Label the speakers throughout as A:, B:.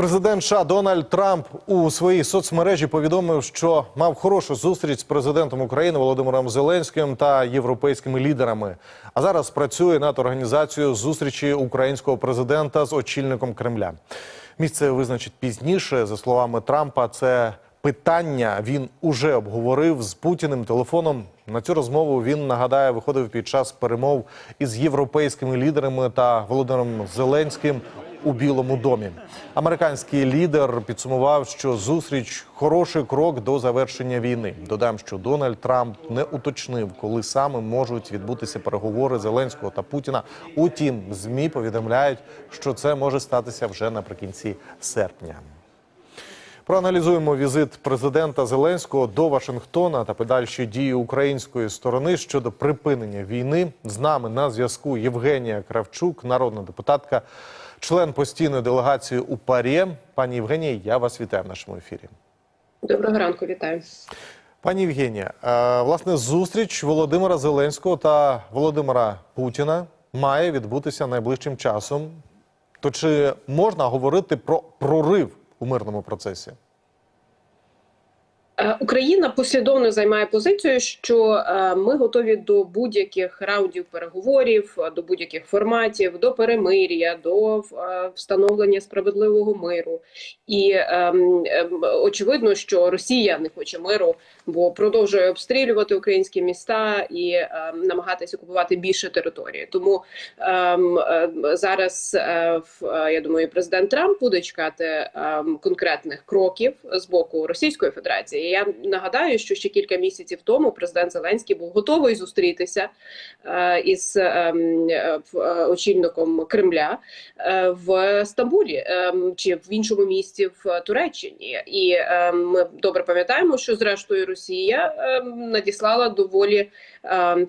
A: Президент США Дональд Трамп у своїй соцмережі повідомив, що мав хорошу зустріч з президентом України Володимиром Зеленським та європейськими лідерами. А зараз працює над організацією зустрічі українського президента з очільником Кремля. Місце визначить пізніше. За словами Трампа, це питання він уже обговорив з Путіним телефоном. На цю розмову він нагадає, виходив під час перемов із європейськими лідерами та Володимиром Зеленським у Білому домі. Американський лідер підсумував, що зустріч хороший крок до завершення війни. Додам, що Дональд Трамп не уточнив, коли саме можуть відбутися переговори Зеленського та Путіна. Утім, змі повідомляють, що це може статися вже наприкінці серпня. Проаналізуємо візит президента Зеленського до Вашингтона та подальші дії української сторони щодо припинення війни. З нами на зв'язку Євгенія Кравчук, народна депутатка, член постійної делегації у ПАРЄ. Пані Євгенія, я вас вітаю в нашому ефірі.
B: Доброго ранку, вітаю.
A: Пані Євгенія, е, власне, зустріч Володимира Зеленського та Володимира Путіна має відбутися найближчим часом. То чи можна говорити про прорив у мирному процесі?
B: Е, Україна послідовно займає позицію, що е, ми готові до будь-яких раундів переговорів, до будь-яких форматів, до перемир'я, до е, встановлення справедливого миру. І ем, ем, очевидно, що Росія не хоче миру, бо продовжує обстрілювати українські міста і ем, намагатися окупувати більше території. Тому зараз е, я думаю, президент Трамп буде чекати конкретних кроків з боку Російської Федерації. Я нагадаю, що ще кілька місяців тому президент Зеленський був готовий зустрітися е, із ем, е, е, очільником Кремля в Стамбулі ем, чи в іншому місті в Туреччині. І ем, ми добре пам'ятаємо, що зрештою Росія надіслала доволі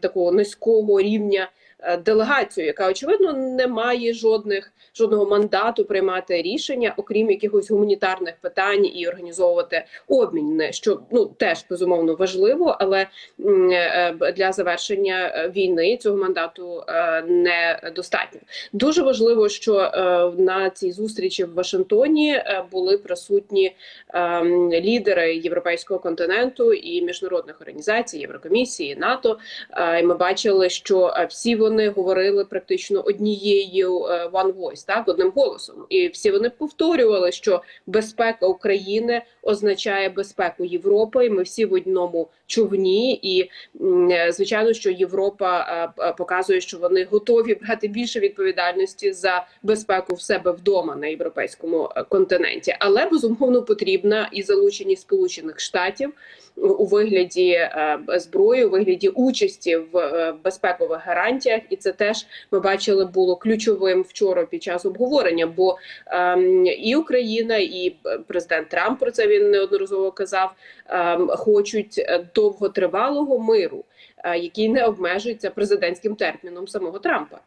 B: такого низького рівня. Е, Делегацію, яка очевидно не має жодних жодного мандату приймати рішення, окрім якихось гуманітарних питань і організовувати обмін, що ну теж безумовно важливо, але е, б- для завершення е, війни цього мандату е, недостатньо. Дуже важливо, що е, на цій зустрічі в Вашингтоні е, були присутні е, лідери європейського континенту і міжнародних організацій, Єврокомісії, НАТО. Е, І ми бачили, що е, всі вони говорили практично однією е, one voice, так одним голосом, і всі вони повторювали, що безпека України означає безпеку Європи. і Ми всі в одному човні, і е, звичайно, що Європа е, показує, що вони готові брати більше відповідальності за безпеку в себе вдома на європейському континенті, але безумовно потрібна і залученість Сполучених Штатів у вигляді зброї, у вигляді участі в безпекових гарантіях, і це теж ми бачили було ключовим вчора під час обговорення. Бо ем, і Україна, і е, президент Трамп про це він неодноразово казав, ем, хочуть е, довготривалого миру, е, який не обмежується президентським терміном самого Трампа.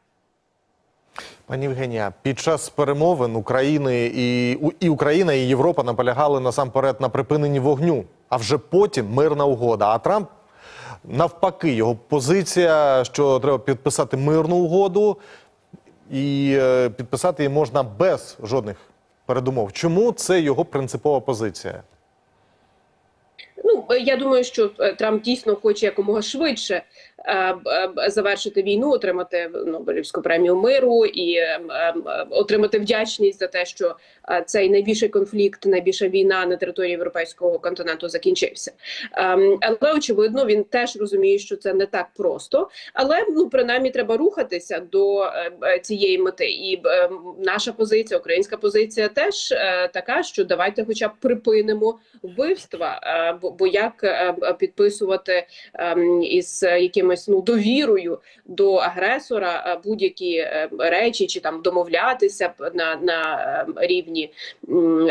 A: Пані Євгенія, під час перемовин України і, і Україна і Європа наполягали насамперед на припиненні вогню, а вже потім мирна угода. А Трамп навпаки, його позиція, що треба підписати мирну угоду, і е, підписати її можна без жодних передумов. Чому це його принципова позиція?
B: Ну е, я думаю, що е, Трамп дійсно хоче якомога швидше е, завершити війну, отримати Нобелівську премію миру і отримати вдячність за те, що цей найбільший конфлікт, найбільша війна на території європейського континенту закінчився. Ем, але очевидно, він теж розуміє, що це не так просто. Але ну принаймні треба рухатися до цієї мети. І наша позиція, українська позиція, теж така, що давайте, хоча б припинимо вбивства. Бо, як е, е, підписувати ем, із якимось ну довірою до агресора е, будь-які речі, чи там домовлятися на, на е, рівні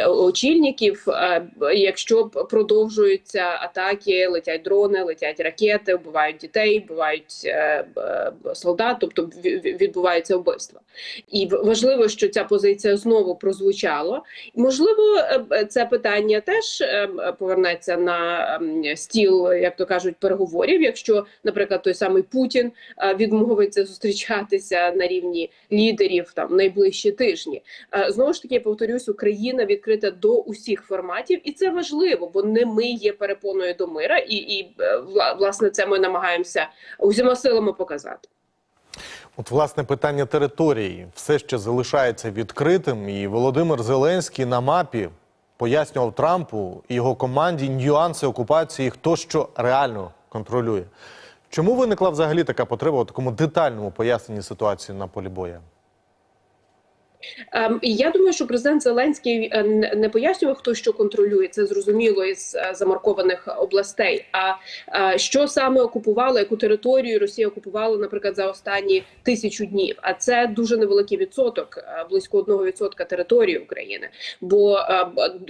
B: очільників, якщо продовжуються атаки, летять дрони, летять ракети, вбивають дітей, вбивають солдат, тобто ві- ві- відбуваються вбивства. І важливо, що ця позиція знову прозвучала. Можливо, це питання теж е, повернеться на стіл, як то кажуть, переговорів. Якщо, наприклад, той самий Путін відмовиться зустрічатися на рівні лідерів там найближчі тижні, знову ж таки, я повторюсь, Україна. Україна відкрита до усіх форматів, і це важливо, бо не ми є перепоною до мира, і, і е, власне це ми намагаємося усіма силами показати.
A: От, власне, питання території все ще залишається відкритим, і Володимир Зеленський на мапі пояснював Трампу і його команді нюанси окупації, хто що реально контролює. Чому виникла взагалі така потреба у такому детальному поясненні ситуації на полі боя?
B: Ем, я думаю, що президент Зеленський е, не- пояснював, хто що контролює. Це зрозуміло із е, замаркованих областей. А е, що саме окупувало, яку територію Росія окупувала, наприклад, за останні тисячу днів. А це дуже невеликий відсоток, близько одного відсотка території України. Бо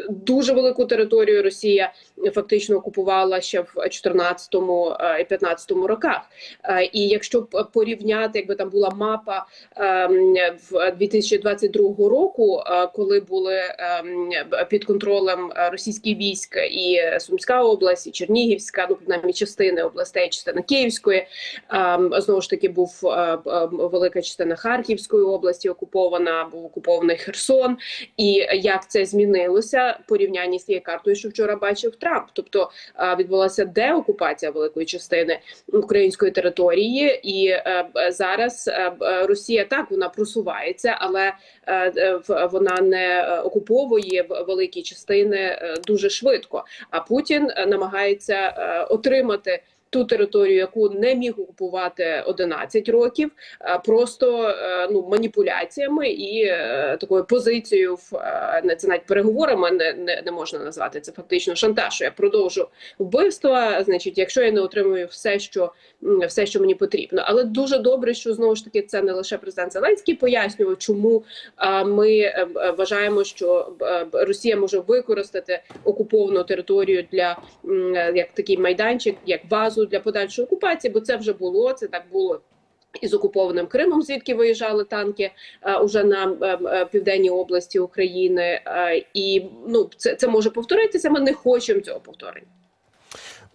B: дуже велику територію Росія фактично окупувала ще в 14-му е, і 15-му роках. І якщо порівняти, якби там була мапа ем, в 2022 року, е, коли були ем, під контролем е, російських військ і Сумська область, і Чернігівська, ну принаймні частини областей, частина Київської. Знову ж таки, був е, е, велика частина Харківської області окупована, був окупований Херсон. І як це змінилося порівнянні з тією картою, що вчора бачив Трамп, тобто е, відбулася деокупація великої частини української території, і е, зараз е, е, Росія так вона просувається, але е, е, вона не е, окуповує великі частини е, дуже швидко. А Путін е, намагається е, отримати. Ту територію, яку не міг окупувати 11 років, е, просто е, ну маніпуляціями і е, такою позицією в не це навіть переговорами не, не, не можна назвати це фактично шантаж. Я продовжу вбивства. Значить, якщо я не отримую все, що все, що мені потрібно, але дуже добре, що знову ж таки це не лише президент Зеленський пояснював, чому ми вважаємо, що Росія може використати окуповану територію для як такий майданчик, як базу для подальшої окупації, бо це вже було. Це так було. Із окупованим Кримом, звідки виїжджали танки а, уже на е, е, південній області України, е, і ну це, це може повторитися. Ми не хочемо цього повторення.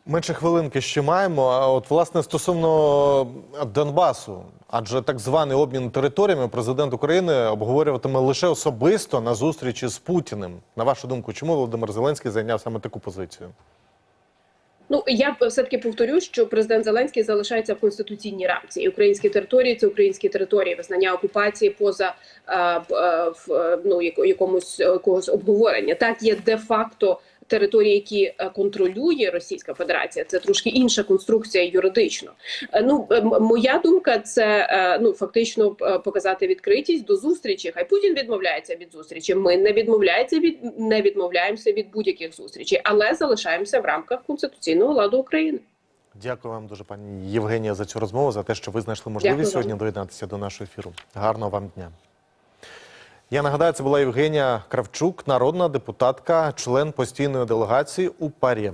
A: Менше хвилинки ще маємо. А от власне стосовно Донбасу, адже так званий обмін територіями президент України обговорюватиме лише особисто на зустрічі з Путіним. На вашу думку, чому Володимир Зеленський зайняв саме таку позицію?
B: Ну я все таки повторю, що президент Зеленський залишається в конституційній рамці. І українські території це українські території, визнання окупації поза е, е, е, ну яко- якомусь е, якогось обговорення. Так є де факто. Території, які е, контролює Російська Федерація, це трошки інша конструкція юридично. Е, Ну моя думка, це е, ну фактично показати відкритість до зустрічі. Хай Путін відмовляється від зустрічі. Ми не відмовляється від не відмовляємося від будь-яких зустрічей, але залишаємося в рамках конституційного ладу України.
A: Дякую вам дуже, пані Євгенія, за цю розмову, за те, що ви знайшли можливість
B: Дякую вам.
A: доєднатися до нашого ефіру. Гарного вам дня. Я нагадаю, це була Євгенія Кравчук, народна депутатка, член постійної делегації у ПАРЄ.